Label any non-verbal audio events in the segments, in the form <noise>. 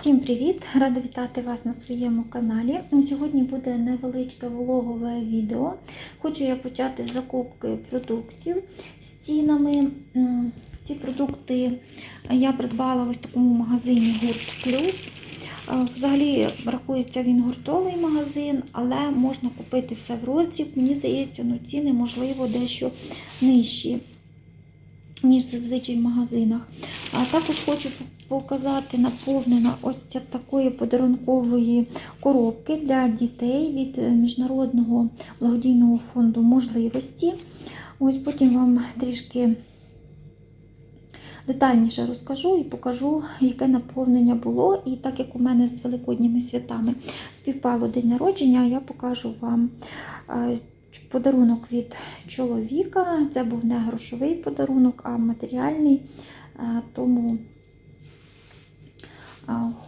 Всім привіт! Рада вітати вас на своєму каналі. Сьогодні буде невеличке вологове відео. Хочу я почати з закупки продуктів з цінами. Ці продукти я придбала в такому магазині Гурт Плюс. Е, Взагалі рахується він гуртовий магазин, але можна купити все в роздріб. Мені здається, ну, ціни можливо дещо нижчі, ніж зазвичай в магазинах. А також хочу показати наповнена ось ця такої подарункової коробки для дітей від е, Міжнародного благодійного фонду можливості. Ось потім вам трішки детальніше розкажу і покажу, яке наповнення було. І так як у мене з великодніми святами співпало день народження, я покажу вам е, подарунок від чоловіка. Це був не грошовий подарунок, а матеріальний. Е, Тому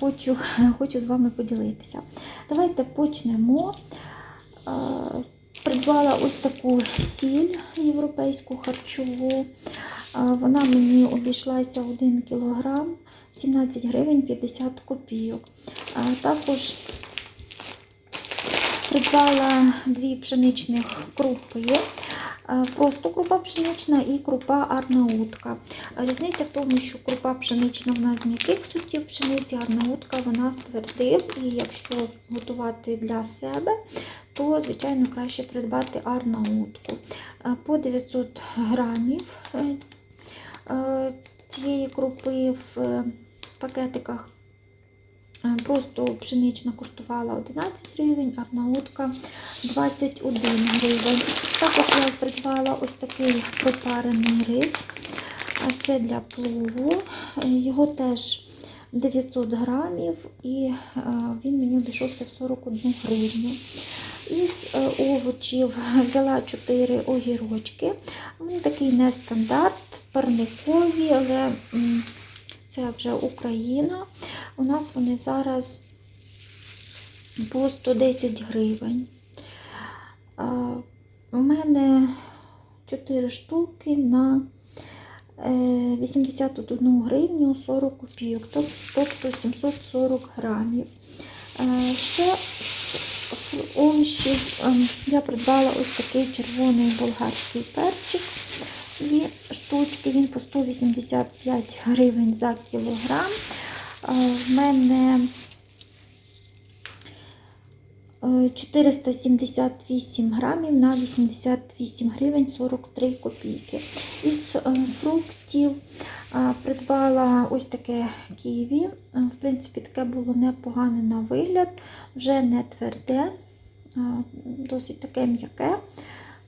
хочу, <laughs> хочу з вами поділитися. Давайте почнемо. Придбала ось таку сіль європейську харчову. Вона мені обійшлася 1 кг 17 гривень 50 копійок. Також придбала дві пшеничних крупи. Е, Просто крупа пшенична і крупа арнаутка. Різниця в тому, що крупа пшенична в нас з м'яких сортів пшениці, арнаутка вона з твердих. І якщо готувати для себе, то, звичайно, краще придбати арнаутку. Е, По 900 грамів е, е, цієї крупи в е, пакетиках. Е, Просто пшенична коштувала 11 гривень, арнаутка 21 гривень. Також я придбала ось такий пропарений рис. Це для плову. Е, Його теж 900 грамів і е, він мені обійшовся в 41 гривню. Із овочів взяла 4 огірочки. Вони такий нестандарт, парникові, але це вже Україна. У нас вони зараз по 110 гривень. У мене 4 штуки на е, 81 гривню 40 копійок, тоб- тобто 740 грамів. Е, Ще овочів ем, я придбала ось такий червоний болгарський перчик. Дві штучки, він по 185 гривень за кілограм. Е, В мене е, 478 грамів на 88 гривень 43 копійки. Із е, фруктів е, придбала ось таке ківі. Е, В принципі, таке було непогане на вигляд, вже не тверде, е, досить таке м'яке.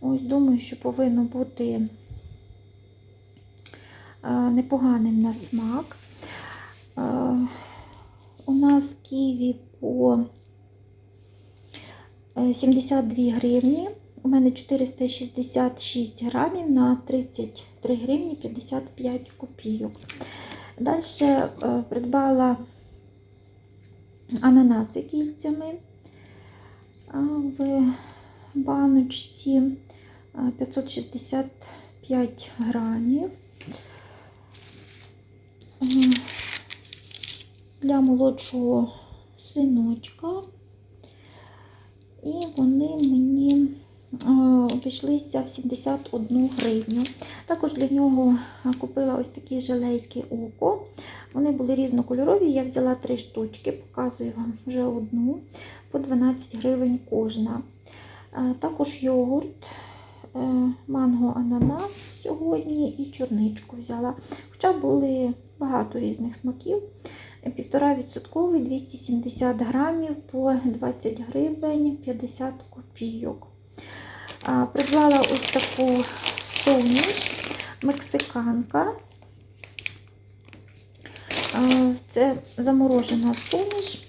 Ось думаю, що повинно бути е, непоганим на смак. Е, У нас ківі по е, 72 гривні. У мене 466 грамів на 33 гривні 55 копійок. Далі е, придбала ананаси кільцями в баночці а, 565 грамів. Для молодшого синочка. І вони мені е, обійшлися в 71 гривню. Також для нього е, купила ось такі желейки око. Вони були різнокольорові. Я взяла три штучки, показую вам вже одну, по 12 гривень кожна. Е, Також йогурт, манго ананас сьогодні і чорничку взяла. Хоча були багато різних смаків. Півтора відсотковий 270 грамів по 20 гривень 50 копійок. Придбала ось таку суміш мексиканка. Це заморожена суміш.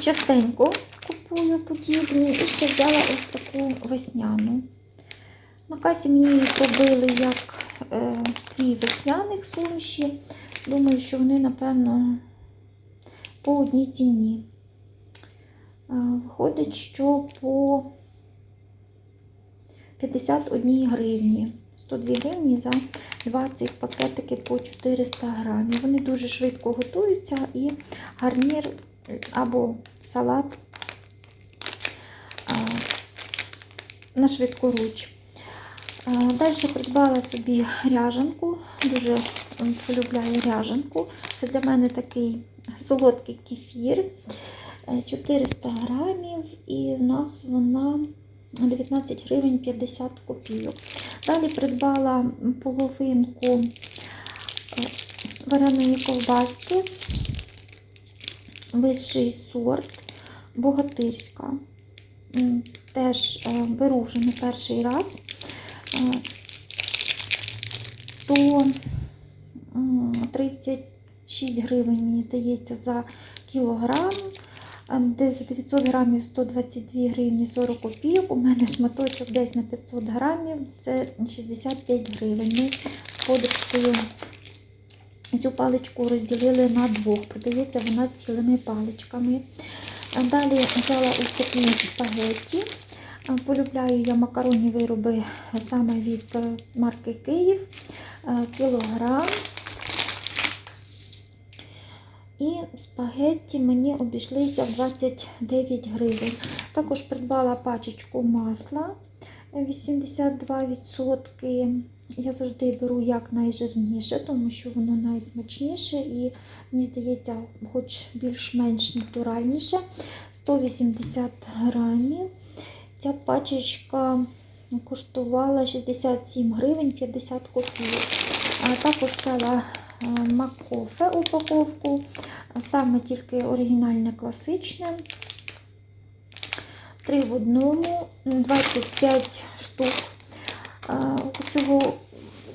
Частенько купую подібні і ще взяла ось таку весняну. На касі мені її пробили як дві весняних суміші. Думаю, що вони, напевно, по одній ціні. Е, Виходить, що по 51 гривні 102 гривні за 20 пакетиків по 400 грамів. Вони дуже швидко готуються і гарнір або салат на швидкоруч. Далі придбала собі ряжанку, дуже полюбляю ряжанку. Це для мене такий солодкий кефір. Е, 400 грамів, і в нас вона 19 гривень 50 копійок. Далі придбала половинку е, вареної ковбаски, вищий сорт, богатирська. Теж е, беру вже не перший раз. Е, 136 гривень, мені здається, за кілограм. Десь за 900 грамів 122 гривні 40 копійок. У мене шматочок десь на 500 грамів, це 65 гривень. Ми з подружкою цю паличку розділили на двох. Продається вона цілими паличками. Далі взяла ось такі спагетті. Полюбляю я макаронні вироби саме від е, марки Київ. Е, Кілограм. І спагетті мені обійшлися в 29 гривень. Також придбала пачечку масла 82%. Я завжди беру як найжирніше, тому що воно найсмачніше і, мені здається, хоч більш-менш натуральніше. 180 грамів. Ця пачечка коштувала 67 гривень 50 копійок. А також взяла е, маккофе упаковку, саме тільки оригінальне класичне. Три в одному, 25 штук е, цього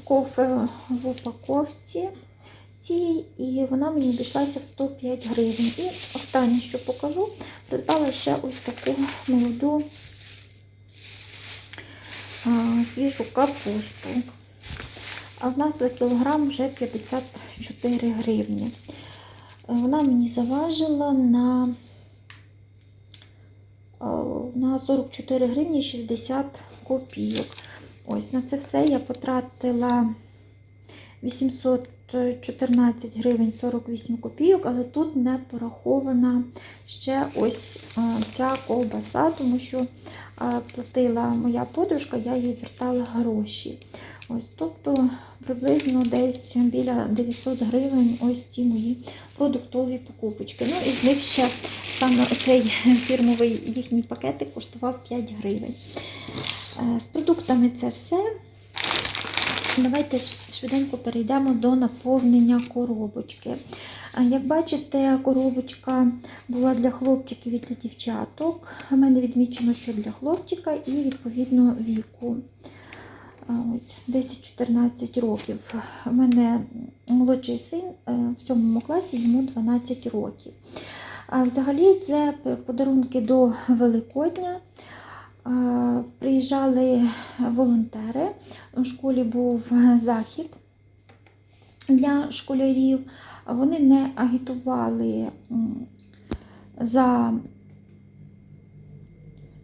кофе в упаковці. Цій, і вона мені обійшлася в 105 гривень. І останнє, що покажу, придбала ще ось таку молоду свіжу капусту. А в нас за кілограм вже 54 гривні. Е, Вона мені заважила на, е, на 44 гривні 60 копійок. Ось на це все я потратила 814 гривень 48 копійок, але тут не порахована ще ось е, ця ковбаса, тому що е, платила моя подружка, я їй вертала гроші. Ось, тобто приблизно десь біля 900 гривень ось ці мої продуктові покупочки. Ну і з них ще саме оцей фірмовий їхній пакетик коштував 5 гривень. Е, З продуктами це все. Давайте швиденько перейдемо до наповнення коробочки. Як бачите, коробочка була для хлопчиків і для дівчаток. У мене відмічено, що для хлопчика і відповідно віку. Ось 10-14 років. У мене молодший син е, в 7 класі, йому 12 років. А Взагалі це подарунки до Великодня. А, Приїжджали волонтери. У школі був захід для школярів. Вони не агітували за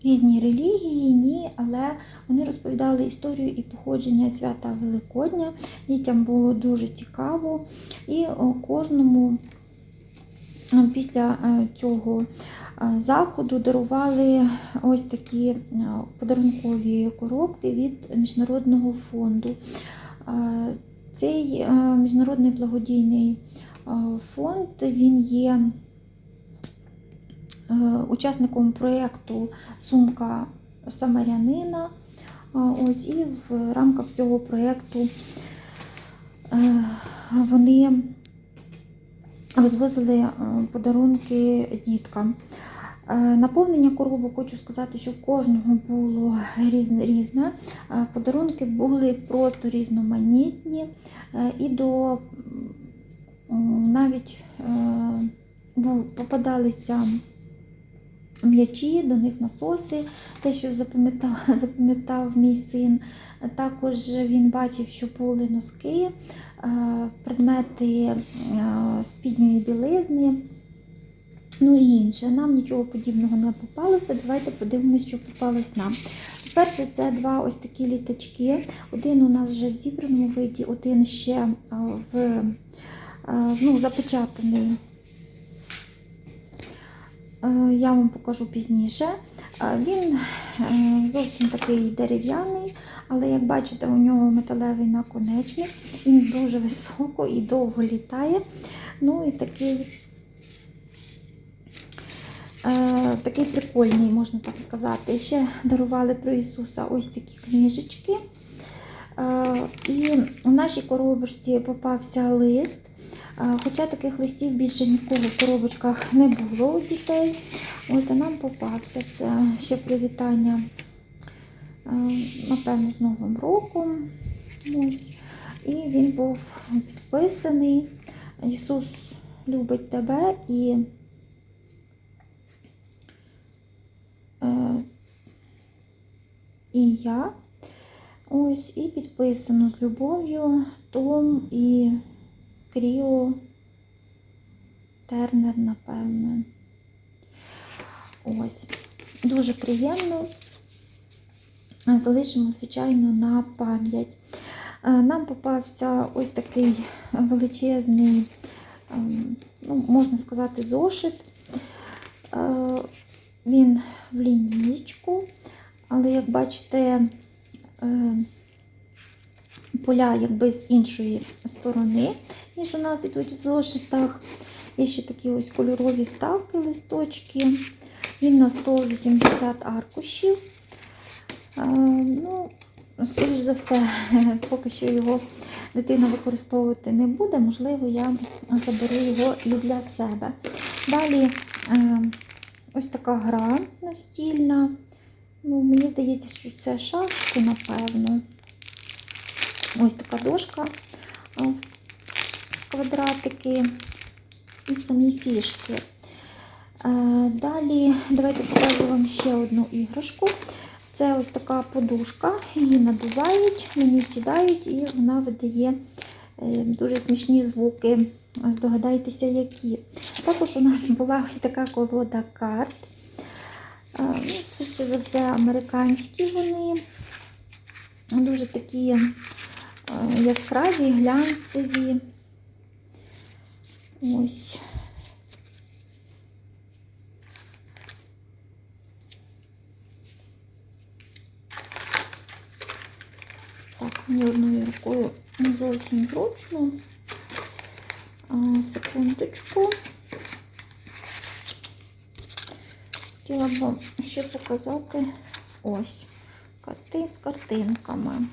різні релігії, ні, але вони розповідали історію і походження свята Великодня. Дітям було дуже цікаво, і кожному е, після е, цього е, заходу дарували ось такі е, подарункові коробки від Міжнародного фонду. Е, Цей е, міжнародний благодійний е, фонд він є е, учасником проєкту Сумка Самарянина. Ось, і в рамках цього проєкту е, вони розвозили е, подарунки діткам. Е, Наповнення коробок хочу сказати, що в кожного було різне. Е, Подарунки були просто різноманітні і до навіть попадалися м'ячі, до них насоси, те, що запам'ятав, <laughs> запам'ятав мій син. Також він бачив, що були носки, предмети е, спідньої білизни. Ну і інше. Нам нічого подібного не попалося. Давайте подивимося, що попалось нам. Перше, це два ось такі літачки. Один у нас вже в зібраному виді, один ще в а, ну, запечатаний. Е, Я вам покажу пізніше. Е, Він е, зовсім такий дерев'яний, але як бачите, у нього металевий наконечник. Він дуже високо і довго літає. Ну і такий, е, такий прикольний, можна так сказати. Ще дарували про Ісуса ось такі книжечки. Е, І в нашій коробочці попався лист. Е, Хоча таких листів більше ні в коробочках не було у дітей. Ось а нам попався. Це ще привітання, напевно, з Новим роком. Ось. І він був підписаний. Ісус любить тебе і е, і я. Ось, і підписано з любов'ю Том і Кріо Тернер, напевно. Ось. Дуже приємно. Залишимо, звичайно, на пам'ять. Е, Нам попався ось такий величезний, ем, ну, можна сказати, зошит. Е, Він в лінієчку, але, як бачите, е, поля якби з іншої сторони, ніж у нас ідуть в зошитах. Є ще такі ось кольорові вставки, листочки. Він на 180 аркушів. Ну, скоріш за все, <laughs> поки що його дитина використовувати не буде, можливо, я заберу його і для себе. Далі е, ось така гра настільна. Ну, Мені здається, що це шашки, напевно. Ось така дошка, квадратики і самі фішки. Е, Далі давайте покажу вам ще одну іграшку. Це ось така подушка, її надувають, на ній сідають і вона видає е, дуже смішні звуки. Здогадайтеся, які. Також у нас була ось така колода карт. Е, Ну, Швидше за все, американські вони. Дуже такі е, яскраві, глянцеві. Ось. Так, мені одною рукою не зовсім зручно. Секундочку. Хотіла б вам ще показати ось карти з картинками.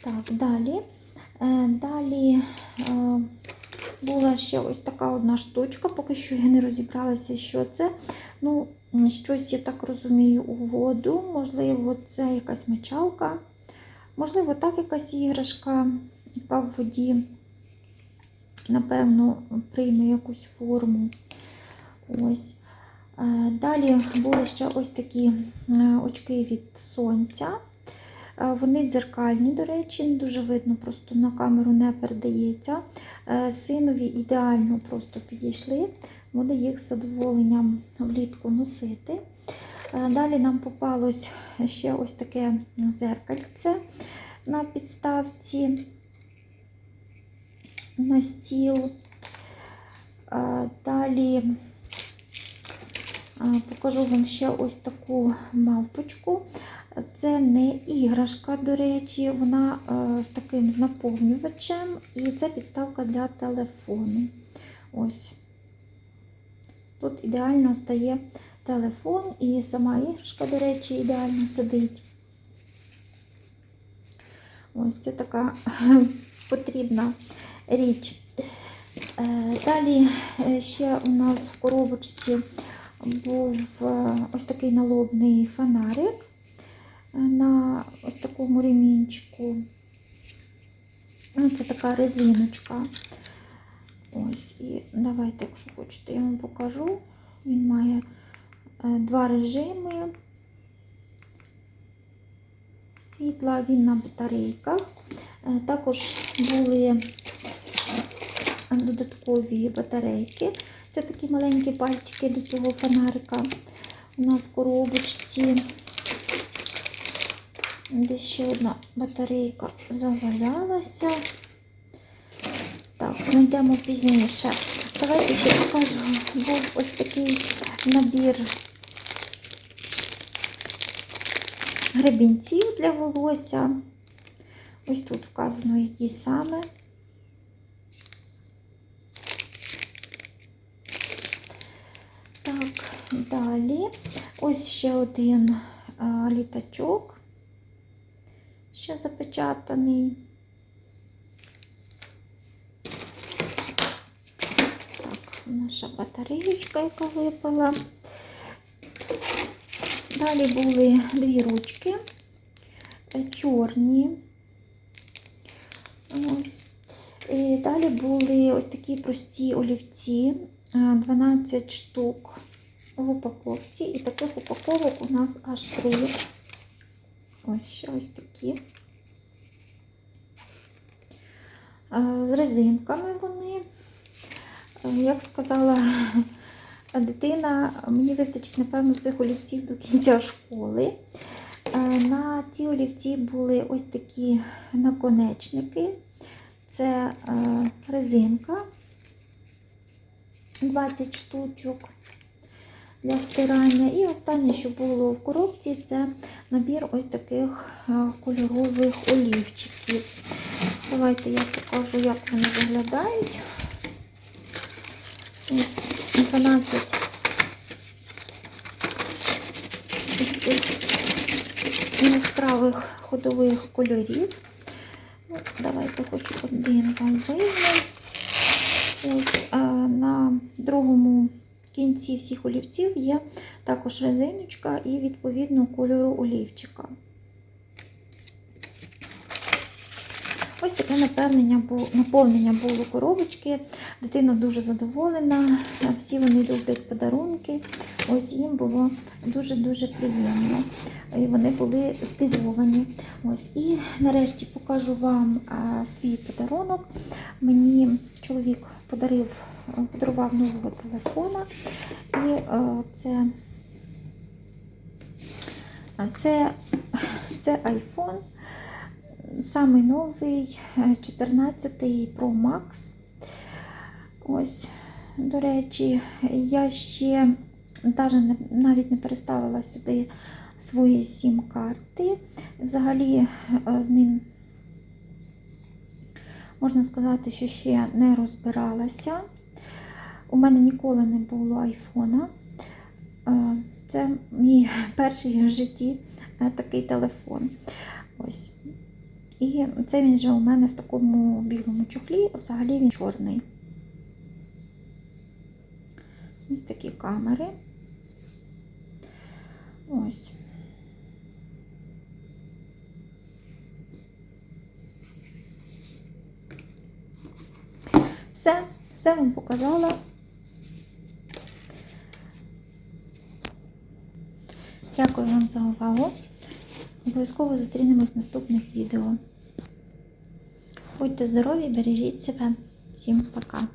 Так, далі. Е, Далі е, була ще ось така одна штучка, поки що я не розібралася, що це. Ну, щось, я так розумію, у воду. Можливо, це якась мочалка. Можливо, так якась іграшка, яка в воді, напевно, прийме якусь форму. Ось. Е, Далі були ще ось такі е, очки від сонця. Вони дзеркальні, до речі, не дуже видно, просто на камеру не передається. Е, Синові ідеально просто підійшли, буде їх з задоволенням влітку носити. Е, Далі нам попалось ще ось таке зеркальце на підставці на стіл. Е, Далі покажу вам ще ось таку мавпочку. Це не іграшка, до речі, вона е, з таким з наповнювачем, і це підставка для телефону. Ось. Тут ідеально стає телефон, і сама іграшка, до речі, ідеально сидить. Ось це така <laughs> потрібна річ. Е, Далі е, ще у нас в коробочці був е, ось такий налобний фонарик е, на ось такому ремінчику. Ну, Це така резиночка. Ось, і давайте, якщо хочете, я вам покажу. Він має е, два режими світла, він на батарейках. Також були додаткові батарейки. Це такі маленькі пальчики до цього фонарика. У нас в коробочці. Де ще одна батарейка завалялася. Так, знайдемо пізніше. Давайте ще покажу. Був ось такий набір гребінців для волосся. Ось тут вказано, які саме. Так, далі. Ось ще один а, літачок, ще запечатаний. Так, наша батареєчка, яка випала. Далі були дві ручки, е, чорні. Ось. І далі були ось такі прості олівці, 12 штук в упаковці. І таких упаковок у нас аж три. Ось ще ось такі. Е, З резинками вони. Е, Як сказала <laughs> дитина, мені вистачить, напевно, цих олівців до кінця школи. Е, На ці олівці були ось такі наконечники. Це е, резинка 20 штучок для стирання. І останнє, що було в коробці, це набір ось таких е, кольорових олівчиків. Давайте я покажу, як вони виглядають. Ось 12 таких яскравих ходових кольорів. Ну, давайте хоч один вам вийму. Ось а, на другому кінці всіх олівців є також резиночка і відповідно кольору олівчика. Ось таке наповнення наповнення було коробочки. Дитина дуже задоволена, всі вони люблять подарунки. Ось їм було дуже-дуже приємно. І вони були здивовані. Ось. І нарешті покажу вам свій подарунок. Мені чоловік подарив, подарував нового телефона. І це, це, це iPhone. Самий новий 14 Pro Max. Ось, до речі, я ще навіть не переставила сюди свої сім-карти. Взагалі з ним, можна сказати, що ще не розбиралася. У мене ніколи не було айфона. Це мій <laughs> перший в житті такий телефон. Ось. І це він вже у мене в такому білому чохлі, а взагалі він чорний. Ось такі камери. Ось. Все, все вам показала. Дякую вам за увагу. Обов'язково зустрінемось в наступних відео. Будьте здорові, бережіть себе. Всім пока!